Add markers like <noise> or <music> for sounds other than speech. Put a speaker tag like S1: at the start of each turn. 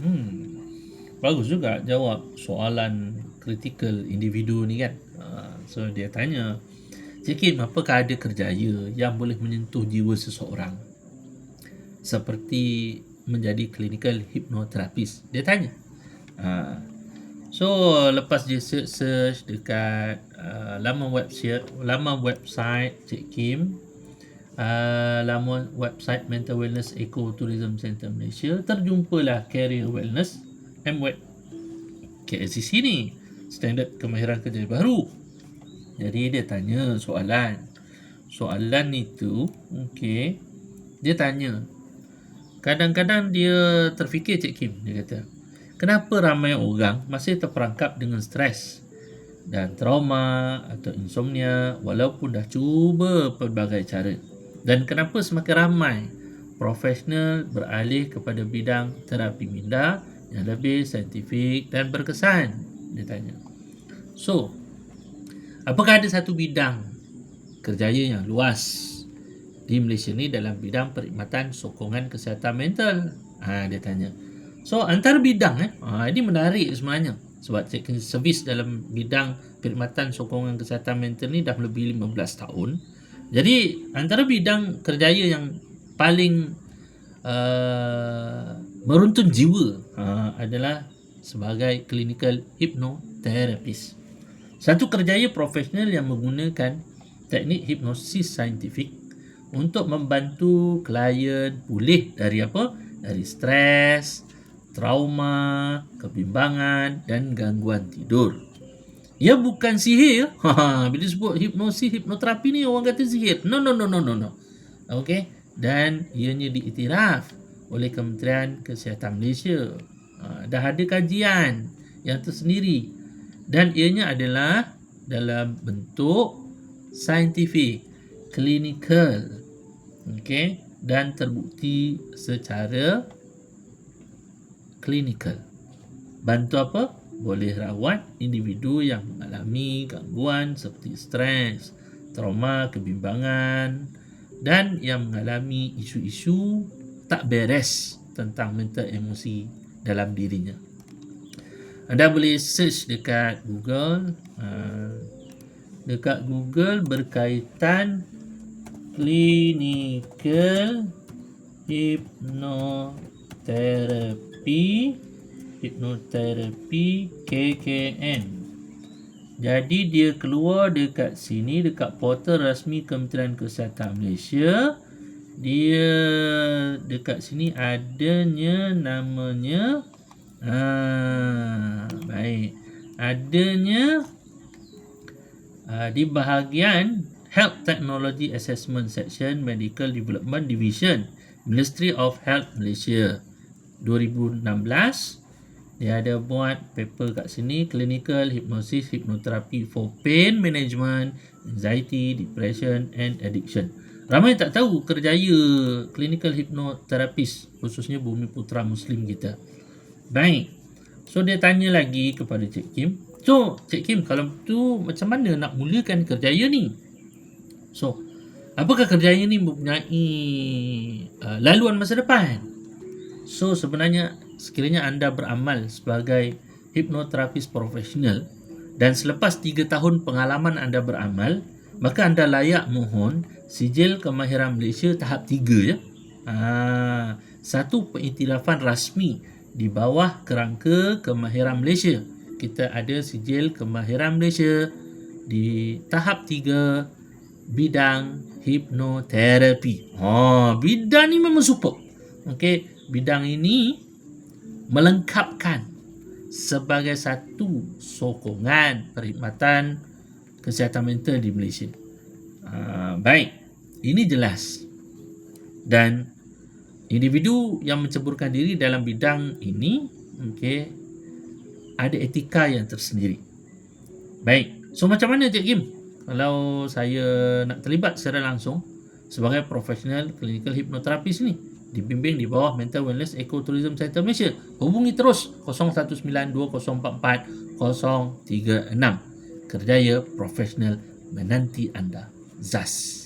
S1: Hmm. Bagus juga jawab soalan kritikal individu ni kan. Uh, so dia tanya, Cik Kim, apakah ada kerjaya yang boleh menyentuh jiwa seseorang? Seperti menjadi clinical hypnotherapist. Dia tanya. Uh, so lepas dia search, search dekat uh, laman website laman website Cik Kim uh, laman website Mental Wellness Eco Tourism Center Malaysia. Terjumpalah Career Wellness MWeb KLCC ni standard kemahiran kerja baru. Jadi dia tanya soalan. Soalan itu okey dia tanya. Kadang-kadang dia terfikir Cik Kim dia kata kenapa ramai orang masih terperangkap dengan stres dan trauma atau insomnia walaupun dah cuba pelbagai cara dan kenapa semakin ramai profesional beralih kepada bidang terapi minda yang lebih saintifik dan berkesan? Dia tanya. So apakah ada satu bidang kerjaya yang luas di Malaysia ni dalam bidang perkhidmatan sokongan kesihatan mental? Ha, dia tanya. So antara bidang eh. Ha, ini menarik sebenarnya. Sebab servis dalam bidang perkhidmatan sokongan kesihatan mental ni dah lebih 15 tahun jadi antara bidang kerjaya yang paling uh, meruntun jiwa uh, adalah sebagai clinical hypnotherapist. Satu kerjaya profesional yang menggunakan teknik hipnosis saintifik untuk membantu klien pulih dari apa? Dari stres, trauma, kebimbangan dan gangguan tidur. Ia bukan sihir. <laughs> Ha, bila sebut hipnosis, hipnoterapi ni orang kata sihir. No, no, no, no, no, no. Okay. Dan ianya diiktiraf oleh Kementerian Kesihatan Malaysia. Ha, dah ada kajian yang tersendiri dan ianya adalah dalam bentuk saintifik, klinikal, okay, dan terbukti secara klinikal. Bantu apa? Boleh rawat individu yang mengalami gangguan seperti stres, trauma, kebimbangan dan yang mengalami isu-isu tak beres tentang mental emosi dalam dirinya. Anda boleh search dekat Google uh, dekat Google berkaitan clinical hypnotherapy hypnotherapy KKN. Jadi dia keluar dekat sini dekat portal rasmi Kementerian Kesihatan Malaysia. Dia dekat sini adanya namanya ah baik. Adanya ah, di bahagian Health Technology Assessment Section Medical Development Division Ministry of Health Malaysia 2016 dia ada buat paper kat sini clinical hypnosis hypnotherapy for pain management anxiety depression and addiction Ramai tak tahu kerjaya clinical hypnotherapist khususnya Bumi Putra Muslim kita. Baik. So dia tanya lagi kepada Cik Kim. So Cik Kim kalau tu macam mana nak mulakan kerjaya ni? So apakah kerjaya ni mempunyai uh, laluan masa depan? So sebenarnya sekiranya anda beramal sebagai hipnoterapis profesional dan selepas 3 tahun pengalaman anda beramal, maka anda layak mohon sijil kemahiran Malaysia tahap 3 ya. Ha, satu pengiktirafan rasmi di bawah kerangka kemahiran Malaysia. Kita ada sijil kemahiran Malaysia di tahap 3 bidang hipnoterapi. Ha, bidang ni memang super. Okey, bidang ini melengkapkan sebagai satu sokongan perkhidmatan kesihatan mental di Malaysia. Uh, baik. Ini jelas. Dan individu yang menceburkan diri dalam bidang ini okay, ada etika yang tersendiri. Baik. So macam mana Cik Kim? Kalau saya nak terlibat secara langsung sebagai profesional clinical hypnotherapist ni dibimbing di bawah Mental Wellness Eco Tourism Center Malaysia. Hubungi terus 0192040036. Kerjaya profesional menanti anda. ZAS.